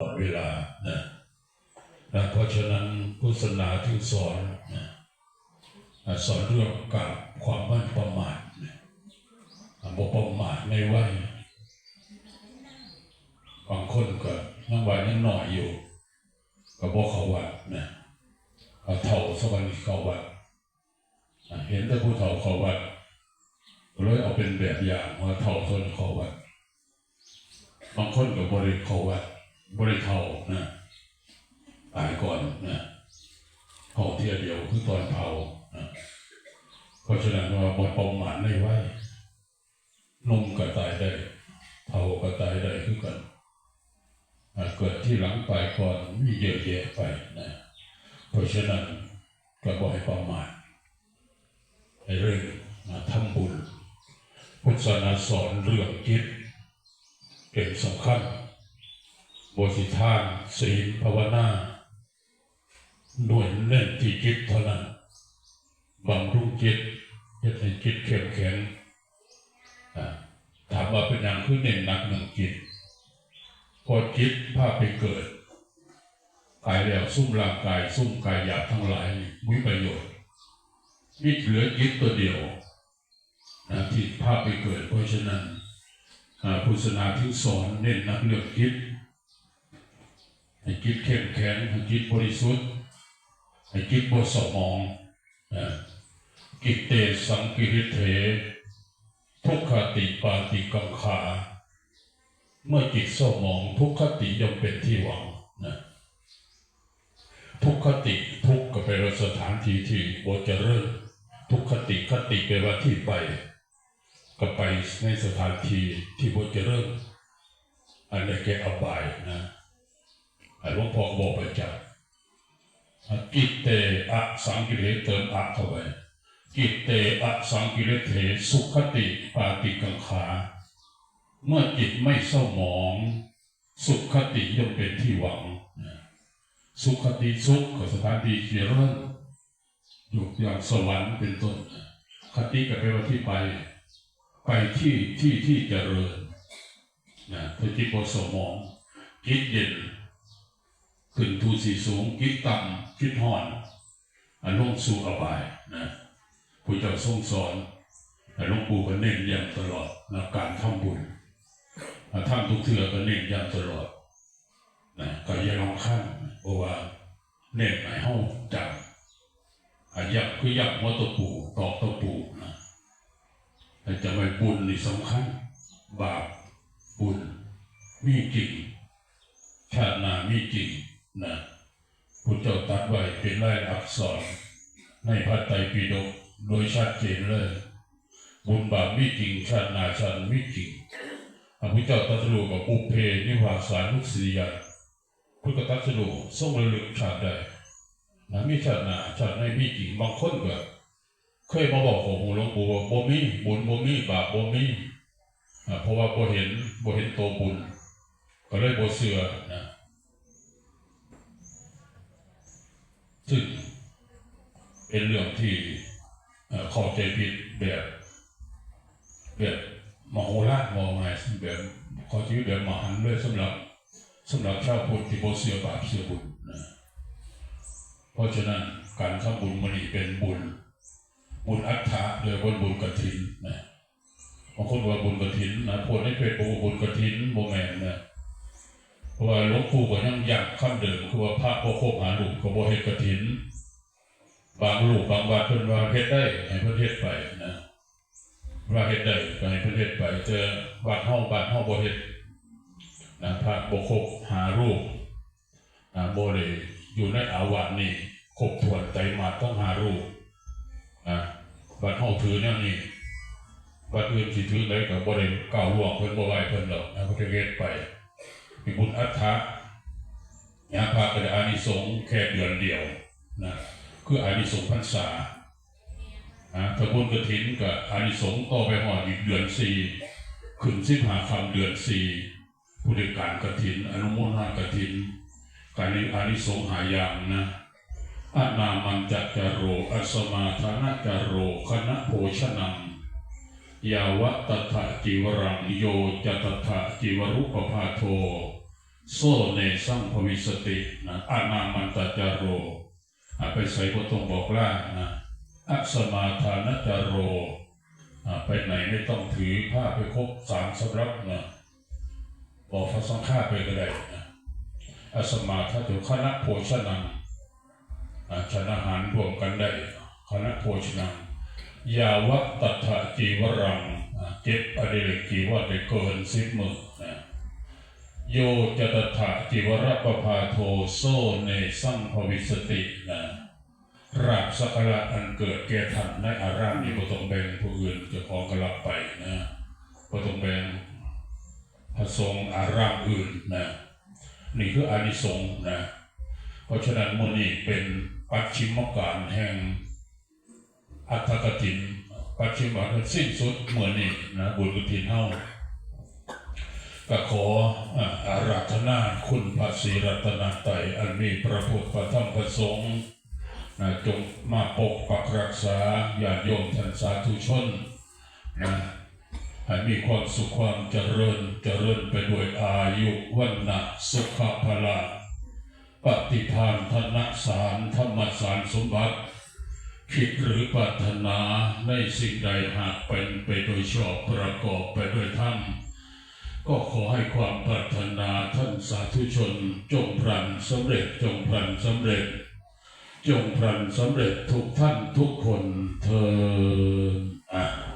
ตลอดเวลานะนะเพราะฉะนั้นพุทธศาสนาที่สอนนะสอนเรื่องกับความไม่ประมาทนะอะบ่ประมาทในวัยบางคนก็ยังวัยยังหน่อยอยู่ ก็บอกเขาว่านะเอาเท่าสวรรค์เขาว่าเห็นแต่ผู้เฒ่าเขาว่าเลยเอาเป็นแบบอย่างว่าเท่าทนเขาว่าบางคนก็บริเขาว่า บริเท่านะตายก่อนนะเผาเทียเดียวคือตอนเผานะเพราะฉะนั้นว่าบทประมาทในไหวนุ่มก็ตายได้เผาก็ตายได้คือกันเกิดที่หลังไปก่อนมีเยอะแยะไปนะเพราะฉะนั้นก็บอกให้ประมาทในเรื่องมาทำบุญพุทธศาสนาสอนเรื่องจิตเป็นสำคัญ บสิทานศีลภาวนาหน่วยเน้นที่จิตเท่านั้นบำรุงจิตจะให้จิตเข้มแข็งถามว่าเป็นอย่างคือเน้นหนักหนึ่งจิต พอจิตภาพไปเกิดกายแล้วซุ่มร่างกายซุ่มกายหยาบทั้งหลายมีประโยชน์นี่เหลือจิตตัวเดียวที่ภาพไปเกิดเพราะฉะนั้นพุทธศาสนาที่สอนเน้นนักเลือกจิต ให้จิตเข้มแข็งให้จิตบริสุทธิ์ให้จิตบริสมองนะกิเตสังกิริเถทุกขติปาติกังขาเมื่อจิตเศร้าหมองทุกขติย่อมเป็นที่หวังนะทุกขติทุกก็แปลว่าสถานที่ที่บเจริญทุกขติคติแปลว่าที่ไป ก็ไปในสถานที่ที่บเจริญอันนี้แกอบายนะ หลวงพ่อบอกไปจำอะกิตเตอะสังกิเลเติมอะเข้าไปกิตเตอะสังกิเลเถสุขติปาติกังขาเมื่อจิตไม่เศร้าหมอง สุขคติย่อมเป็นที่หวัง สุขคติสุขก็สถานที่เจริญอยู่อย่างสวรรค์เป็นต้น คติก็แปว่าที่ไป ไปที่ที่ที่เจริญนะถ้าจิตบสมองจิตเย็น ขึ้นทูสีสูงจิตต่ำจิตห่อนอันลงสู่อบายนะผู้เจ้าทรงสอนแต่หลวงปู่ก็เน้นย้ำตลอดนะการทำบุญท่านทุกเทือก็เน้นย้ำตลอดนะก็อยังลองข้างเพราะว่าเน้นหมายห้องจับอายับคือยับหัวตะปูตอกตะปูนะแต่จะไม่บุญนี่สำคัญ บาปบุญมีจริงชาตินามีจริง นะพุทธเจ้าตัดไว้เป็นลายอักษร ในพระไตรปิฎกโดยชัดเจนเลยบุญบาปมีจริงชาตินาชาติมีจริงพระพุทธเจ้าตรัสรู้กับปุเพนิวาสานุสติยาพุทธตรัสรู้ทรงระลึกชาติได้นะมีชาตินาชาติในมีจริงบางคนก็เคยมาบอกของหลวงปู่ว่าบ่มีบุญบ่มีบาปบ่มีอ่าเพราะว่าบ่เห็นบ่เห็นตัวบุญ ก็เลยบ่เชื่อนะซึ่ง เป็นเรื่องที่เอ่อเข้าใจผิดแบบแบบมโหฬารมองไงแบบเขาชีวิตแบบมหันต์เลยสำหรับสำหรับชาวพุทธที่บ่เชื่อบาปเชื่อบุญนะเพราะฉะนั้นการทำบุญมันนี่เป็นบุญ บุญอัฏฐะโดยบนบุญกฐินนะบางคนว่าบุญกฐินนะพวกในเพจบอกบุญกฐินโมแมนนะเพราะว่าหลวงปู่ก็ยังอยากคำเดิมคือว่าพระพ่อโคบหาลูกก็บ่เฮ็ดกฐิน บางลูกบางวัดเพิ่นว่าเฮ็ดได้ให้เพิ่นเฮ็ดไปนะว่าเฮ็ดได้ก็ให้เพิ่นเฮ็ดไปเจอวัดเฮาบ้านเฮาบ่เฮ็ดนะพระบ่ครบหารูปนะบ่ได้อยู่ในอาวาสนี่ครบถ้วนไตรมาสต้องหารูปนะวัดเฮาถือแนวนี้วัดอื่นสิถือไหนก็บ่ได้ก้าวล่วงเพิ่นบ่ไหวเพิ่นหรอกนะเพิ่นเฮ็ดไปมีบุญอัฏฐะยาพระก็ได้อานิสงส์แค่เดือนเดียวนะ คืออานิสงส์พรรษานะถ้าบุญกระถินกับอานิสงส์ต่อไปหอดอีกเดือนสี่ขึ้นสิบหาคำเดือนสี่ผู้ในการกระถิน อนุโมทนากระถินการนี้อานิสงส์หายางนะอานามันจัจจโรอัสมาธานาจโรคณะโภชนังยาวะตถะจิวรังโยจตถะจิวรุปภาโท โซเนสังภวิสตินะอานามันตจารโร ไปใส่ก็ต้องบอกล่านะอัสมาทานจารโรไปไหนไม่ต้องถือผ้าไปครบสามสำรับนะบอกพระสังฆาไปก็ได้นะอัสมาทาถือคณะโภชนังฉันอาหารรวมกันได้คณะโภชนังยาวัตถะจีวรังเจ็บอดิเรกจีวรได้เกินสิบมือน โยจตถะจิวรปภาโทโซเนสังภวิสตินะราบสักระอันเกิดแก่ท่านในอารามนี้บ่ต้องแบงผู้อื่นจะของกลับไปนะบ่ต้องแบงพระสงฆ์อารามอื่นนะนี่คืออานิสงส์นะ เพราะฉะนั้นมนี้เป็นปัจฉิมการแห่งอัตถกถินปัจฉิมการสิ้นสุดมื้อนี้นะบุญกฐินเฮา ก็ขออาราธนาคุณพระศรีรัตนตรัยอันมีพระพุทธพระธรรมพระสงฆ์จงมาปกปักรักษาญาติโยมท่านสาธุชนนะให้มีความสุขความเจริญเจริญไปด้วยอายุวันนะสุขภาละปฏิทานธนสารธรรมสารสมบัติ คิดหรือปรารถนาในสิ่งใดหากเป็นไปโดยชอบประกอบไปด้วยธรรม ก็ขอให้ความปรารถนาท่านสาธุชน จงพลันสำเร็จจงพลันสำเร็จ จงพลันสำเร็จทุกท่านทุกคนเธออะ